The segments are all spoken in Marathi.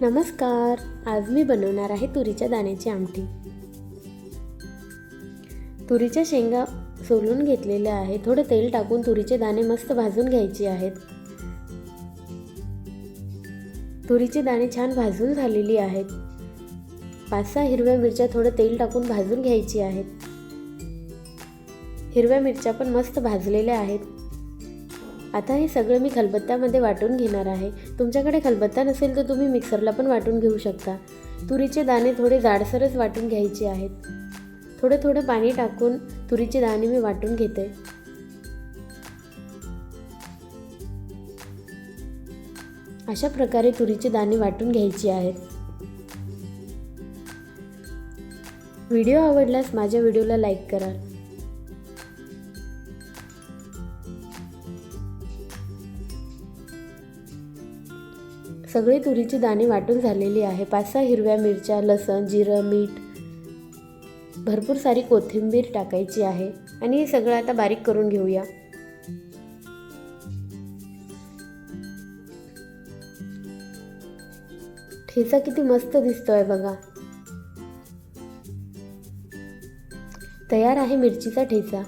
नमस्कार आज मी बनवणार आहे तुरीच्या दाण्याची आमटी. तुरीच्या शेंगा सोलून घेतलेल्या आहे थोडं तेल टाकून तुरीचे दाणे मस्त भाजून घ्यायचे आहेत. तुरीचे दाणे छान भाजून झालेली आहेत. पाच सहा हिरव्या मिरच्या थोडं तेल टाकून भाजून घ्यायची आहेत. हिरव्या मिरच्या पण मस्त भाजलेल्या आहेत. आता हे सगळं मी खलबत्त्यामध्ये वाटून घेणार आहे. तुमच्याकडे खलबत्ता नसेल तर तुम्ही मिक्सरला पण वाटून घेऊ शकता. तुरीचे दाणे थोडे जाडसरच वाटून घ्यायचे आहेत. थोडं थोडं पाणी टाकून तुरीचे दाणे मी वाटून घेते. अशा प्रकारे तुरीचे दाणे वाटून घ्यायचे आहेत. व्हिडिओ आवडल्यास माझ्या व्हिडिओला लाईक करा. सगळी तुरीची दाणे वाटून झालेली आहे. पाच सहा हिरव्या मिरच्या लसण जिरं मीठ भरपूर सारी कोथिंबीर टाकायची आहे. आणि हे सगळं आता बारीक करून घेऊया. ठेचा किती मस्त दिसतोय बघा. तयार आहे मिरचीचा ठेचा.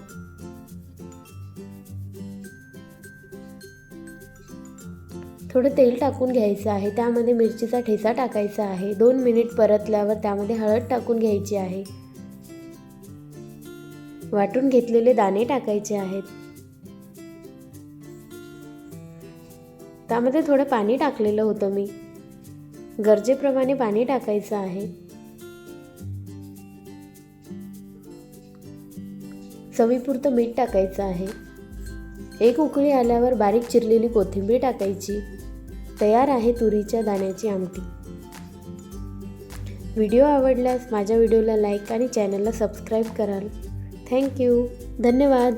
थोडं तेल टाकून घ्यायचं आहे. त्यामध्ये मिरचीचा ठेचा टाकायचा आहे. दोन मिनिट परतल्यावर त्यामध्ये हळद टाकून घ्यायची आहे. वाटून घेतलेले दाणे टाकायचे आहेत. त्यामध्ये थोडं पाणी टाकलेलं होतं मी. गरजेप्रमाणे पाणी टाकायचं आहे. चवीपुरतं मीठ टाकायचं आहे. एक उकळी आल्यावर बारीक चिरलेली कोथिंबीर टाकायची. तयार आहे तुरीच्या दाण्याची आमटी. व्हिडिओ आवडल्यास माझ्या व्हिडिओला लाईक आणि चॅनलला सबस्क्राईब कराल. थँक्यू धन्यवाद.